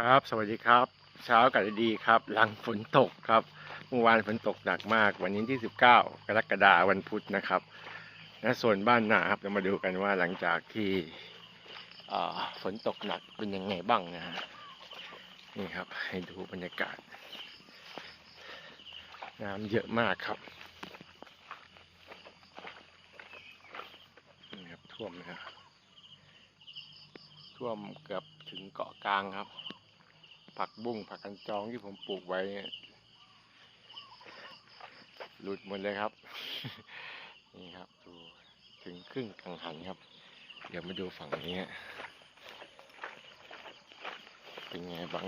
ครับ สวัสดีครับ เช้ากันดีครับ หลังฝนตกครับ เมื่อวานฝนตกหนักมาก วันนี้ที่ 19 กรกฎาคมวันพุธนะครับและส่วนบ้านนาครับเรามาดูกันว่าหลังจากที่ฝนตกหนักเป็นยังไงบ้างนะฮะ นี่ครับ ให้ดูบรรยากาศ น้ำเยอะมากครับนี่ครับท่วมนะครับท่วมเกือบถึงเกาะกลางครับ ผักบุ้งผักกันจองที่ผมปลูกไว้หลุดหมดเลยครับ นี่ครับดูถึงครึ่งกังหันครับ เดี๋ยวมาดูฝั่งนี้เป็นไงบ้าง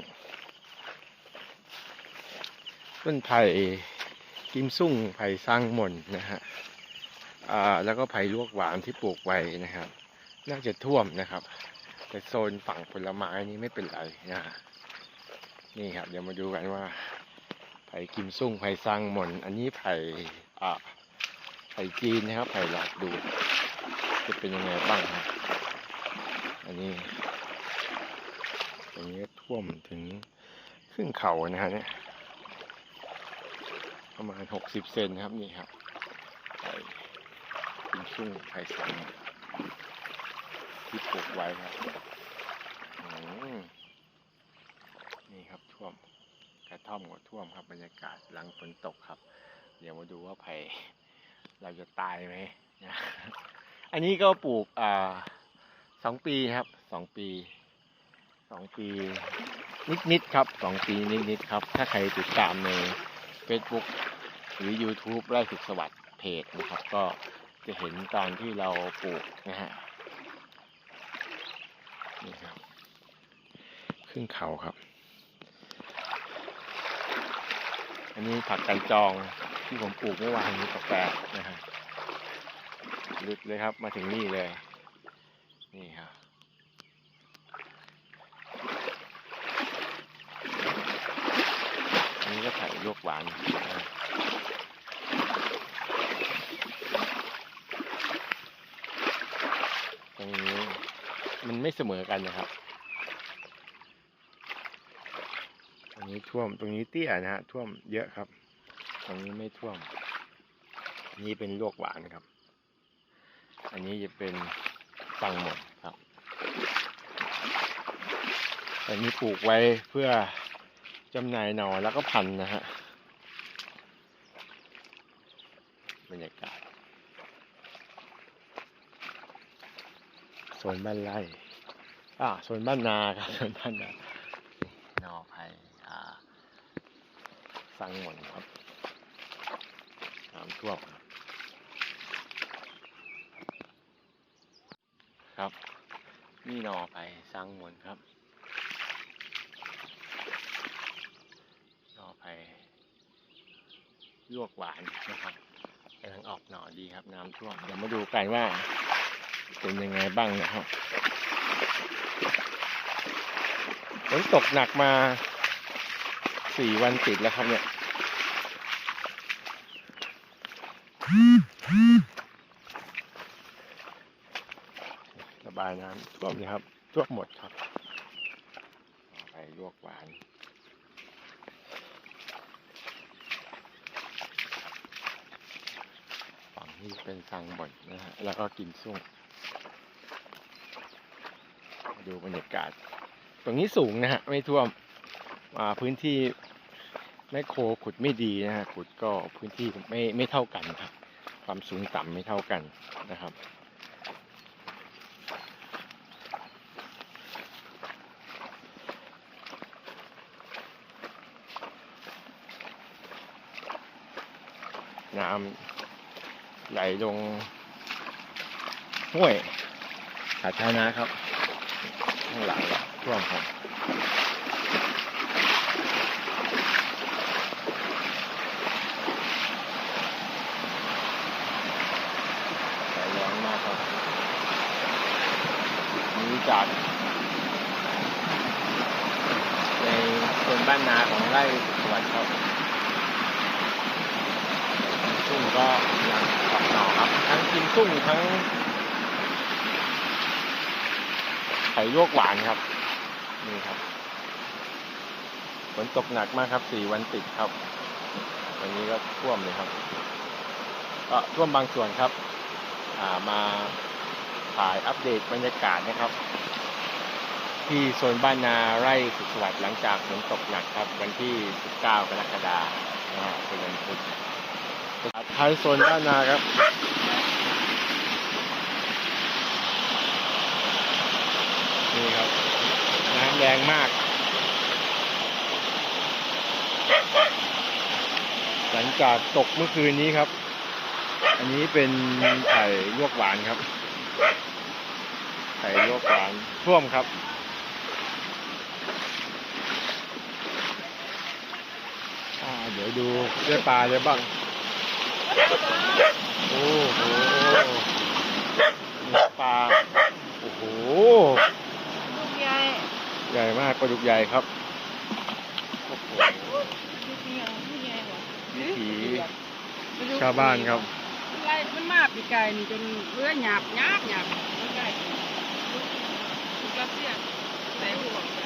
ต้นไผ่กิมซุ่งไผ่สร้างมนนะฮะอ่าแล้วก็ไผ่ลวกหวานที่ปลูกไว้นะครับ น่าจะท่วมนะครับ แต่โซนฝั่งผลไม้นี้ไม่เป็นไรนะ นี่ครับ เดี๋ยวมาดูกันว่า ไผ่กิมซุ่งไผ่ซังหม่น อันนี้ไผ่อ่าไผ่จีนนะครับ ไผ่หลอดดูดจะเป็นยังไงบ้างครับ อันนี้ตรงนี้ท่วมถึงครึ่งเข่านะฮะเนี่ยประมาณหกสิบเซนครับนี่ครับไผ่กิมซุ่งไผ่ซังที่ปลูกไว้ครับอืมนี่ครับ ท่วม กระท่อมก็ท่วมครับบรรยากาศหลังฝนตกครับ เดี๋ยวมาดูว่าไผ่เราจะตายไหมนะอันนี้ก็ปลูกอ่าสองปีครับสองปีสองปี นิดๆครับสองปีนิดๆครับ ถ้าใครติดตามใน Facebook หรือ YouTube ไร่สุขสวัสดิ์เพจนะครับ ก็จะเห็นตอนที่เราปลูกนะฮะนี่ครับ ขึ้นเขาครับ อันนี้ผักกันจองที่ผมปลูกเมื่อวานนี้กาแฟนะฮะลึกเลยครับมาถึงนี่เลย นี่ครับอันนี้ก็ไข่ลวกหวานตรงนี้มันไม่เสมอกันนะครับ ตรง นี้ท่วม ตรงนี้เตี้ยนะฮะท่วมเยอะครับ ตรงนี้ไม่ท่วมนนี้เป็นลวกหวานครับ อันนี้จะเป็นตังหมดครับ อันนี้ปลูกไว้เพื่อจำหน่ายหน่อแล้วก็พันนะฮะบรรยากาศโซนบ้านไร่อ่าโซนบ้านนาครับโซนบ้านนา นอไผ่อ่า สังหมนครับน้ำท่วมครับ ครับ นี่นอไผ่สังหมนครับนอไผ่ลวกหวานนะครับกำลังออกหน่อดีครับ น้ำท่วมเดี๋ยวมาดูกันว่า เป็นยังไงบ้างนะครับฝนตกหนักมาสี่วันติดแล้วครับเนี่ย ระบายน้ำท่วมเลยครับท่วมหมดครับ ไปลวกหวานฝั่งนี้เป็นสังบ่อนนะฮะ แล้วก็กินซุ่งมดูบรรยากาศ ตรงนี้สูงนะฮะ ไม่ท่วมอ่าพื้นที่ แมคโครขุดไม่ดีนะฮะขุดก็พื้นที่ไม่ไม่เท่ากันครับ ความสูงต่ำไม่เท่ากันนะครับน้ำไหลลงห้วยสาธารณะครับ ข้างหลังท่วมครับไหลแรงมากครับนี้ จาก ในส่วนบ้านนาของไร่สวัสดิ์ครับซุ่งก็ยังออกหน่อครับ ทั้งกินซุ่งทั้งไข่ลวกหวานครับ นี่ครับฝนตกหนักมากครับสี่วันติดครับ วันนี้ก็ท่วมเลยครับ ก็ท่วมบางส่วนครับ อ่ามา ถ่ายอัปเดตบรรยากาศนะครับ ที่โซนบ้านนาไร่สุขสวัสดิ์หลังจากฝนตกหนักครับ วันที่ 19 กรกฎาคมนะฮะเป็นวันพุธท้ายโซนบ้านนาครับนี่ครับน้ำแรงมาก หลังจากตกเมื่อคืนนี้ครับ อันนี้เป็นไข่ลวกหวานครับ ไข่ลวกหวานท่วมครับอ่าเดี๋ยวดูเรื่องปลาเลยบ้าง โอ้โหนี่ปลา โอ้โห ลูกใหญ่ใหญ่มากปลาดุกใหญ่ครับโอ้โหลูกใหญ่ลูกใหญ่เหรอวิถีชาวบ้านครับ บปีไก่จนเลือหยาบหยาบหยาบไม่ใช่ทุกทุกรัสเซียแต่หัวใจ